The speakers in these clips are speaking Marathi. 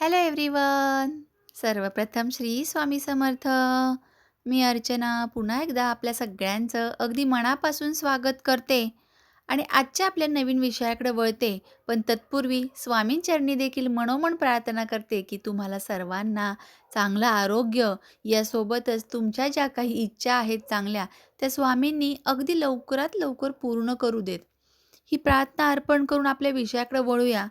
हॅलो एव्हरीवन सर्वप्रथम श्री स्वामी समर्थ. मी अर्चना पुन्हा एकदा आपल्या सगळ्यांचं अगदी मनापासून स्वागत करते आणि आजच्या आपल्या नवीन विषयाकडे वळते पण तत्पूर्वी स्वामींचरणी देखील मनोमन प्रार्थना करते की तुम्हाला सर्वांना चांगलं आरोग्य यासोबतच तुमच्या ज्या काही इच्छा आहेत चांगल्या त्या स्वामींनी अगदी लवकरात लवकर पूर्ण करू देत. ही प्रार्थना अर्पण करून आपल्या विषयाकडे वळूया.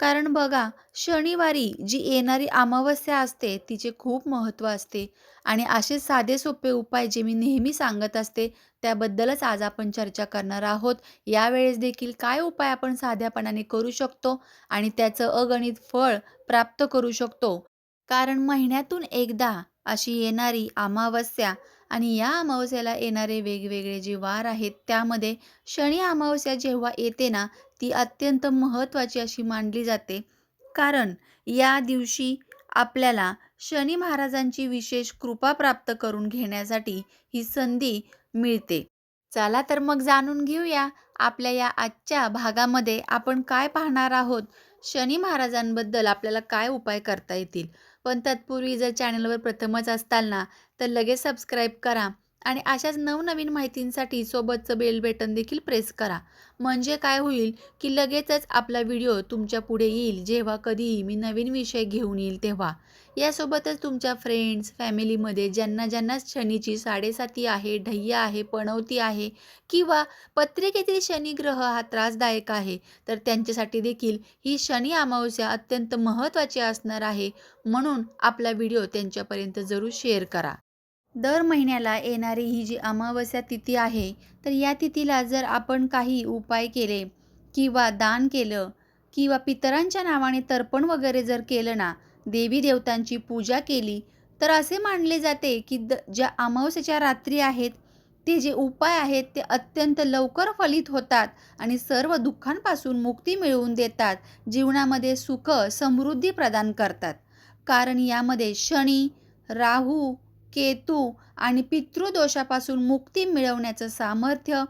कारण बघा, शनिवारी जी येणारी अमावस्या असते, तिचे खूप महत्त्व असते आणि असे साधे-सोपे उपाय जे मी नेहमी सांगत असते, त्याबद्दलच आज आपण चर्चा करणार आहोत. यावेळेस देखील काय उपाय आपण साध्यापणाने करू शकतो आणि त्याचं अगणित फळ प्राप्त करू शकतो. कारण महिन्यातून एकदा अशी येणारी अमावस्या आणि या अमावस्याला येणारे वेगवेगळे जे वार आहेत, त्यामध्ये शनी अमावस्या जेव्हा येते ना, ती अत्यंत महत्त्वाची अशी मानली जाते. कारण या दिवशी आपल्याला शनी महाराजांची विशेष कृपा प्राप्त करून घेण्यासाठी ही संधी मिळते. चला तर मग जाणून घेऊया आपल्या या आजच्या भागामध्ये आपण काय पाहणार आहोत. शनी महाराजांबद्दल आपल्याला काय उपाय करता येतील. पण तत्पूर्वी जर चॅनलवर प्रथमच असताल ना, तर लगेच सबस्क्राईब करा आणि अशाच नवनवीन माहितींसाठी सोबतचं बेल बटन देखील प्रेस करा. म्हणजे काय होईल, की लगेचच आपला व्हिडिओ तुमच्यापुढे येईल, जेव्हा कधीही मी नवीन विषय घेऊन येईल तेव्हा. यासोबतच तुमच्या फ्रेंड्स, फॅमिलीमध्ये ज्यांना ज्यांना शनीची साडेसाती आहे, ढय्या आहे, पणवती आहे किंवा पत्रिकेतील शनिग्रह हा त्रासदायक आहे, तर त्यांच्यासाठी देखील ही शनी अमावस्या अत्यंत महत्त्वाची असणार आहे. म्हणून आपला व्हिडिओ त्यांच्यापर्यंत जरूर शेअर करा. दर महिन्याला येणारी ही जी अमावस्या तिथी आहे, तर या तिथीला जर आपण काही उपाय केले किंवा दान केलं किंवा पितरांच्या नावाने तर्पण वगैरे जर केलं ना, देवी-देवतांची पूजा केली, तर असे मानले जाते की द ज्या अमावस्येच्या रात्री आहेत, ते जे उपाय आहेत ते अत्यंत लवकर फलित होतात आणि सर्व दुःखांपासून मुक्ती मिळवून देतात. जीवनामध्ये सुख, समृद्धी प्रदान करतात. कारण यामध्ये शनी, राहू, केतू आणि पितृदोषापासून मुक्ती मिळवण्याचं सामर्थ्य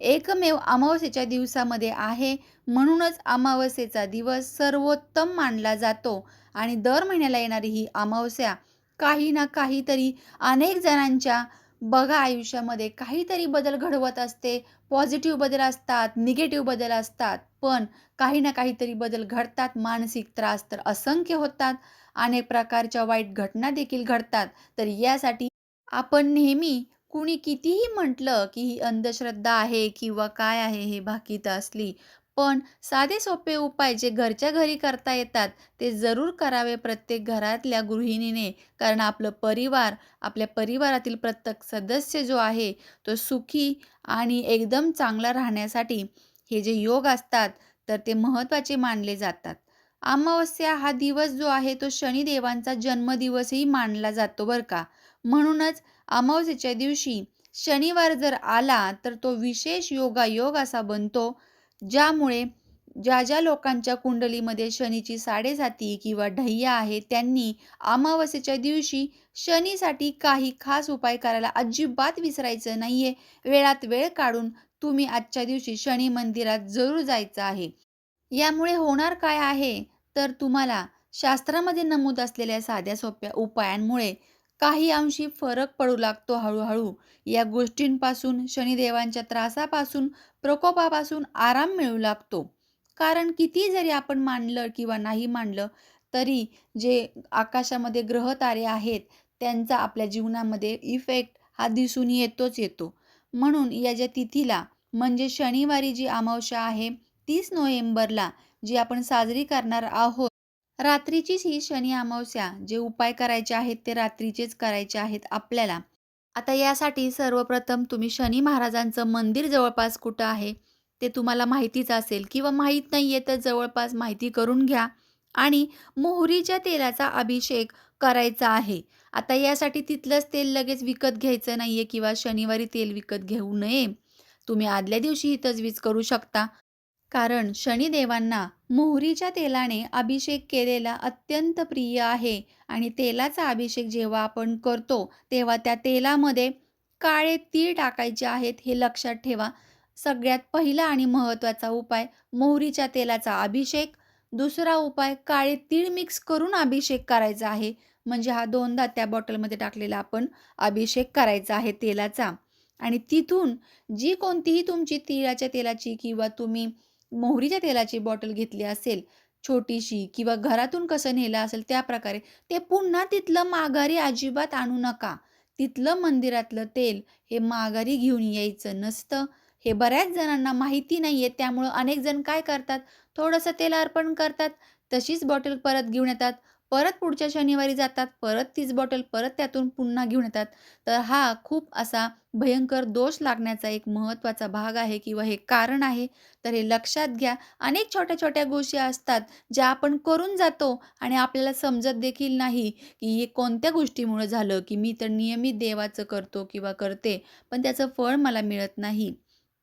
एकमेव अमावस्येच्या दिवसामध्ये आहे. म्हणूनच अमावस्येचा दिवस सर्वोत्तम मानला जातो आणि दर महिन्याला येणारी ही अमावस्या काही ना काहीतरी अनेक जणांच्या बघा आयुष्यामध्ये काहीतरी बदल घडवत असते. पॉझिटिव्ह बदल असतात, निगेटिव्ह बदल असतात. पण काही ना काहीतरी बदल घडतात. मानसिक त्रास तर असंख्य होतात. अनेक प्रकारच्या वाईट घटना देखील घडतात. तर यासाठी आपण नेहमी कुणी कितीही म्हटलं, की ही अंधश्रद्धा आहे किंवा काय आहे हे भाकीत असली, पण साधे सोपे उपाय जे घरच्या घरी करता येतात, ते जरूर करावे प्रत्येक घरातल्या गृहिणीने. कारण आपलं परिवार, आपल्या परिवारातील प्रत्येक सदस्य जो आहे, तो सुखी आणि एकदम चांगला राहण्यासाठी हे जे योग असतात, तर ते महत्त्वाचे मानले जातात. अमावस्या हा दिवस जो आहे, तो शनिदेवांचा जन्मदिवसही मानला जातो बरं का. म्हणूनच अमावस्येच्या दिवशी शनिवार जर आला, तर तो विशेष योगायोग असा बनतो, ज्यामुळे ज्या ज्या लोकांच्या कुंडलीमध्ये शनीची साडेसाती किंवा ढय्या आहे, त्यांनी अमावस्येच्या दिवशी शनीसाठी काही खास उपाय करायला अजिबात विसरायचं नाहीये. वेळात वेळ काढून तुम्ही आजच्या दिवशी शनी मंदिरात जरूर जायचं आहे. यामुळे होणार काय आहे, तर तुम्हाला शास्त्रामध्ये नमूद असलेल्या साध्या सोप्या उपायांमुळे काही अंशी फरक पडू लागतो हळूहळू या गोष्टींपासून, शनिदेवांच्या त्रासापासून, प्रकोपापासून आराम मिळू लागतो. कारण कितीही जरी आपण मानलं किंवा नाही मानलं, तरी जे आकाशामध्ये ग्रह-तारे आहेत, त्यांचा आपल्या जीवनामध्ये इफेक्ट हा दिसून येतोच येतो. म्हणून या ज्या तिथीला म्हणजे शनिवारी जी अमावस्या आहे, तीस नोव्हेंबरला जी आपण साजरी करणार आहोत. रात्रीचीच ही शनी अमावस्या. जे उपाय करायचे आहेत ते रात्रीचेच करायचे आहेत आपल्याला. आता यासाठी सर्वप्रथम तुम्ही शनी महाराजांचं मंदिर जवळपास कुठं आहे, ते तुम्हाला माहितीच असेल किंवा माहीत नाहीये तर जवळपास माहिती करून घ्या आणि मोहरीच्या तेलाचा अभिषेक करायचा आहे. आता यासाठी तिथलंच तेल लगेच विकत घ्यायचं नाहीये किंवा शनिवारी तेल विकत घेऊ नये. तुम्ही आदल्या दिवशी ही तजवीज करू शकता. कारण शनिदेवांना मोहरीच्या तेलाने अभिषेक केलेला अत्यंत प्रिय आहे आणि तेलाचा अभिषेक जेव्हा आपण करतो, तेव्हा त्या तेलामध्ये काळे तीळ टाकायचे आहेत, हे लक्षात ठेवा. सगळ्यात पहिला आणि महत्त्वाचा उपाय मोहरीच्या तेलाचा अभिषेक, दुसरा उपाय काळे तीळ मिक्स करून अभिषेक करायचा आहे. म्हणजे हा दोनदा त्या बॉटलमध्ये टाकलेला आपण अभिषेक करायचा आहे तेलाचा आणि तिथून जी कोणतीही तुमची तिळाच्या तेलाची किंवा तुम्ही मोहरीच्या तेलाची बॉटल घेतली असेल छोटीशी किंवा घरातून कसं नेलं असेल त्या प्रकारे ते पुन्हा तिथलं माघारी अजिबात आणू नका. तिथलं मंदिरातलं तेल हे माघारी घेऊन यायचं नसतं. हे बऱ्याच जणांना माहिती नाही आहे त्यामुळं अनेक जण काय करतात, थोडंसं तेल अर्पण करतात, तशीच बॉटल परत घेऊन येतात. परत पुढच्या शनिवारी जातात, परत तीच बॉटल परत त्यातून पुन्हा घेऊन येतात. तर हा खूप असा भयंकर दोष लागण्याचा एक महत्त्वाचा भाग आहे किंवा हे कारण आहे. तर हे लक्षात घ्या. अनेक छोट्या-छोट्या गोष्टी असतात, ज्या आपण करून जातो आणि आपल्याला समजत देखील नाही, की हे कोणत्या गोष्टीमुळं झालं, की मी तर नियमित देवाचं करतो किंवा करते, पण त्याचं फळ मला मिळत नाही.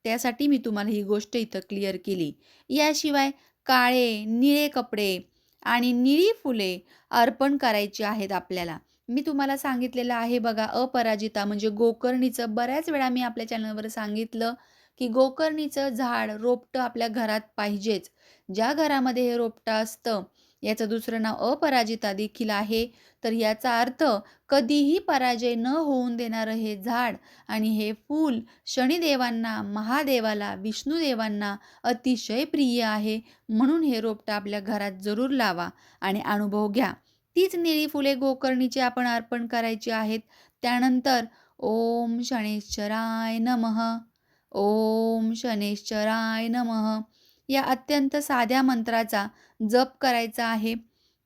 त्यासाठी मी तुम्हाला ही गोष्ट इथं क्लिअर केली. याशिवाय काळे, निळे कपडे आणि निळी फुले अर्पण करायची आहेत आपल्याला. मी तुम्हाला सांगितलेलं आहे बघा अपराजिता म्हणजे गोकर्णीचं बऱ्याच वेळा मी आपल्या चॅनलवर सांगितलं, की गोकर्णीचं झाड, रोपटं आपल्या घरात पाहिजेच. ज्या घरामध्ये हे रोपटं असतं, याचं दुसरं नाव अपराजिता देखील आहे. तर याचा अर्थ कधीही पराजय न होऊन देणारं हे झाड आणि हे फूल शनिदेवांना, महादेवाला, विष्णुदेवांना अतिशय प्रिय आहे. म्हणून हे रोपटं आपल्या घरात जरूर लावा आणि अनुभव घ्या. तीच निळी फुले गोकर्णीची आपण अर्पण करायची आहेत. त्यानंतर ओम शनेश्चराय नमः, ओम शनेश्चराय नमः या अत्यंत साध्या मंत्राचा जप करायचा आहे.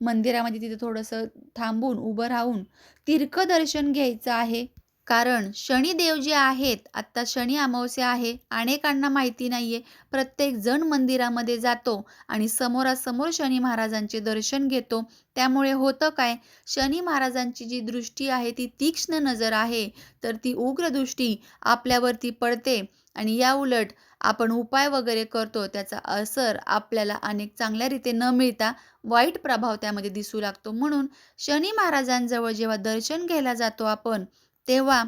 मंदिरामध्ये तिथे थोडंसं थांबून, उभं राहून तिरकं दर्शन घ्यायचं आहे. कारण शनिदेव जे आहेत, आत्ता शनी अमावस्या आहे. अनेकांना माहिती नाहीये. प्रत्येकजण मंदिरामध्ये जातो आणि समोरासमोर शनी महाराजांचे दर्शन घेतो. त्यामुळे होतं काय, शनी महाराजांची जी दृष्टी आहे ती तीक्ष्ण नजर आहे. तर ती उग्र दृष्टी आपल्यावरती पडते आणि याउलट आपण उपाय वगैरे करतो, त्याचा असर आपल्याला अनेक चांगल्या रीते न मिळता वाईट प्रभाव त्यामध्ये दिसू लागतो. म्हणून शनी महाराजांजवळ जेव्हा दर्शन घ्यायला जातो आपण, तेव्हा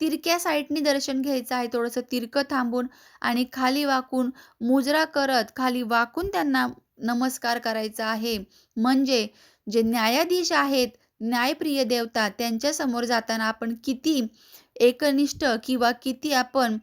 तिरक्या साईडनी दर्शन घ्यायचं आहे. थोडंसं तिरकं थांबून आणि खाली वाकून मुजरा करत खाली वाकून त्यांना नमस्कार करायचा आहे. म्हणजे जे न्यायाधीश आहेत, न्यायप्रिय देवता त्यांच्यासमोर जाताना आपण किती एकनिष्ठ किंवा किती आपण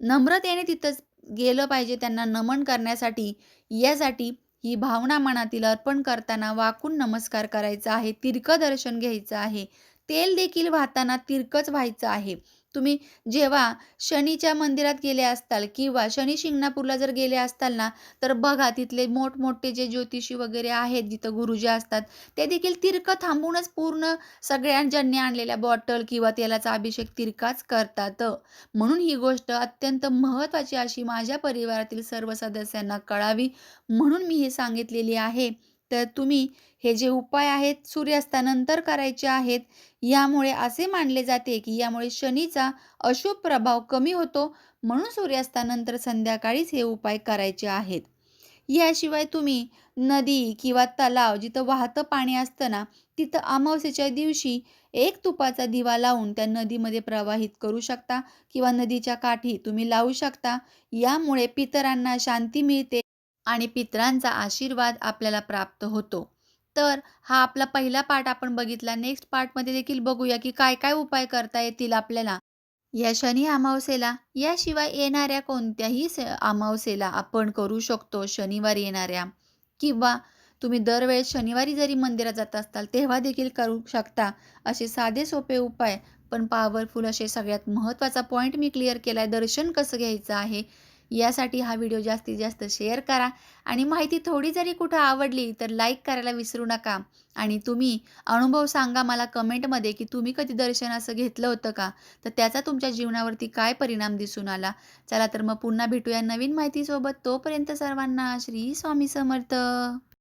नम्रतेने तिथं गेलं पाहिजे त्यांना नमन करण्यासाठी. यासाठी ही भावना मनातील अर्पण करताना वाकून नमस्कार करायचा आहे. तिरकं दर्शन घ्यायचं आहे. तेल देखील वाहताना तिरकंच व्हायचं आहे. तुम्ही जेव्हा शनीच्या मंदिरात गेले असताल किंवा शनी शिंगणापूरला जर गेले असताल ना, तर बघा तिथले मोठमोठे जे ज्योतिषी वगैरे आहेत, जिथं गुरुजी असतात, ते देखील तिरकं थांबूनच पूर्ण सगळ्या ज्यांनी आणलेल्या बॉटल किंवा तेलाचा अभिषेक तिरकाच करतात. म्हणून ही गोष्ट अत्यंत महत्त्वाची अशी माझ्या परिवारातील सर्व सदस्यांना कळावी, म्हणून मी हे सांगितलेली आहे. तर तुम्ही हे जे उपाय आहेत सूर्यास्तानंतर करायचे आहेत. यामुळे असे मानले जाते, की यामुळे शनीचा अशुभ प्रभाव कमी होतो. म्हणून सूर्यास्तानंतर संध्याकाळीच हे उपाय करायचे आहेत. याशिवाय तुम्ही नदी किंवा तलाव जिथं वाहतं पाणी असतं ना, तिथं अमावस्येच्या दिवशी एक तुपाचा दिवा लावून त्या नदीमध्ये प्रवाहित करू शकता किंवा नदीच्या काठी तुम्ही लावू शकता. यामुळे पितरांना शांती मिळते आणि पितरांचा आशीर्वाद आपल्याला प्राप्त होतो. तर हा आपला पहिला पार्ट आपण बघितला. नेक्स्ट पार्टमध्ये देखील बघूया, की काय-काय उपाय करता येतील आपल्याला या शनी अमावस्येला याशिवाय येणाऱ्या कोणत्याही अमावस्येला आपण करू शकतो शनिवारी येणाऱ्या किंवा तुम्ही दरवेळेस शनिवारी जरी मंदिरात जात असाल, तेव्हा देखील करू शकता. असे साधे सोपे उपाय पण पॉवरफुल असे सगळ्यात महत्त्वाचा पॉईंट मी क्लिअर केला आहे दर्शन कसं घ्यायचं आहे, यासाठी हा व्हिडिओ जास्तीत जास्त शेअर करा आणि माहिती थोडी जरी कुठं आवडली, तर लाईक करायला विसरू नका आणि तुम्ही अनुभव सांगा मला कमेंटमध्ये, की तुम्ही कधी दर्शन असं घेतलं होतं का? तर त्याचा तुमच्या जीवनावरती काय परिणाम दिसून आला? चला तर मग पुन्हा भेटूया नवीन माहितीसोबत. तोपर्यंत सर्वांना श्री स्वामी समर्थ.